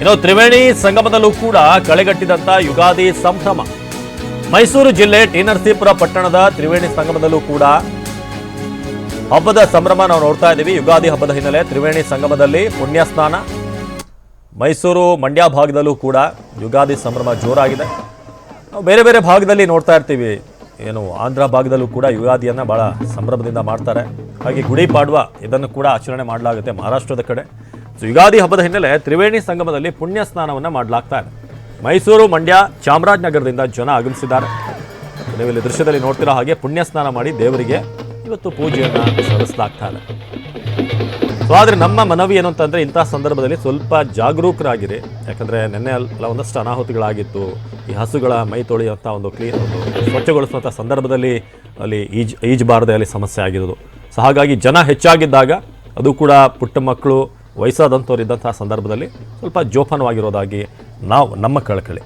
ಇನ್ನು ತ್ರಿವೇಣಿ ಸಂಗಮದಲ್ಲೂ ಕೂಡ ಕಳೆಗಟ್ಟಿದಂತ ಯುಗಾದಿ ಸಂಭ್ರಮ. ಮೈಸೂರು ಜಿಲ್ಲೆ ಟಿ ನರಸೀಪುರ ಪಟ್ಟಣದ ತ್ರಿವೇಣಿ ಸಂಗಮದಲ್ಲೂ ಕೂಡ ಹಬ್ಬದ ಸಂಭ್ರಮ ನಾವು ನೋಡ್ತಾ ಇದ್ದೀವಿ. ಯುಗಾದಿ ಹಬ್ಬದ ಹಿನ್ನೆಲೆ ತ್ರಿವೇಣಿ ಸಂಗಮದಲ್ಲಿ ಪುಣ್ಯ ಸ್ನಾನ ಮೈಸೂರು ಮಂಡ್ಯ ಭಾಗದಲ್ಲೂ ಕೂಡ ಯುಗಾದಿ ಸಂಭ್ರಮ ಜೋರಾಗಿದೆ. ನಾವು ಬೇರೆ ಬೇರೆ ಭಾಗದಲ್ಲಿ ನೋಡ್ತಾ ಇರ್ತೀವಿ. ಏನು ಆಂಧ್ರ ಭಾಗದಲ್ಲೂ ಕೂಡ ಯುಗಾದಿಯನ್ನು ಭಾಳ ಸಂಭ್ರಮದಿಂದ ಮಾಡ್ತಾರೆ. ಹಾಗೆ ಗುಡಿ ಪಾಡ್ವ ಇದನ್ನು ಕೂಡ ಆಚರಣೆ ಮಾಡಲಾಗುತ್ತೆ ಮಹಾರಾಷ್ಟ್ರದ ಕಡೆ. ಯುಗಾದಿ ಹಬ್ಬದ ಹಿನ್ನೆಲೆ ತ್ರಿವೇಣಿ ಸಂಗಮದಲ್ಲಿ ಪುಣ್ಯ ಸ್ನಾನವನ್ನು ಮಾಡಲಾಗ್ತಾ ಇದೆ. ಮೈಸೂರು ಮಂಡ್ಯ ಚಾಮರಾಜನಗರದಿಂದ ಜನ ಆಗಮಿಸಿದ್ದಾರೆ. ನೀವು ದೃಶ್ಯದಲ್ಲಿ ನೋಡ್ತಿರೋ ಹಾಗೆ ಪುಣ್ಯ ಸ್ನಾನ ಮಾಡಿ ದೇವರಿಗೆ ಇವತ್ತು ಪೂಜೆಯನ್ನು ಸಲ್ಲಿಸಲಾಗ್ತಾ ಇದೆ. ಸೊ ಆದರೆ ನಮ್ಮ ಮನವಿ ಏನು ಅಂತಂದರೆ ಇಂಥ ಸಂದರ್ಭದಲ್ಲಿ ಸ್ವಲ್ಪ ಜಾಗರೂಕರಾಗಿರಿ. ಯಾಕಂದರೆ ನಿನ್ನೆ ಎಲ್ಲ ಒಂದಷ್ಟು ಅನಾಹುತಗಳಾಗಿತ್ತು. ಈ ಹಸುಗಳ ಮೈ ತೊಳೆಯುವಂಥ ಒಂದು ಕ್ಲೀನ್ ಒಂದು ಸ್ವಚ್ಛಗೊಳಿಸುವಂಥ ಸಂದರ್ಭದಲ್ಲಿ ಅಲ್ಲಿ ಈಜ್ ಈಜಬಾರದೆ ಅಲ್ಲಿ ಸಮಸ್ಯೆ ಆಗಿರೋದು. ಸೊ ಹಾಗಾಗಿ ಜನ ಹೆಚ್ಚಾಗಿದ್ದಾಗ ಅದು ಕೂಡ ಪುಟ್ಟ ಮಕ್ಕಳು ವಯಸ್ಸಾದಂಥವ್ರು ಇದ್ದಂಥ ಸಂದರ್ಭದಲ್ಲಿ ಸ್ವಲ್ಪ ಜೋಪಾನವಾಗಿರೋದಾಗಿ ನಾವು ನಮ್ಮ ಕಳಕಳಿ.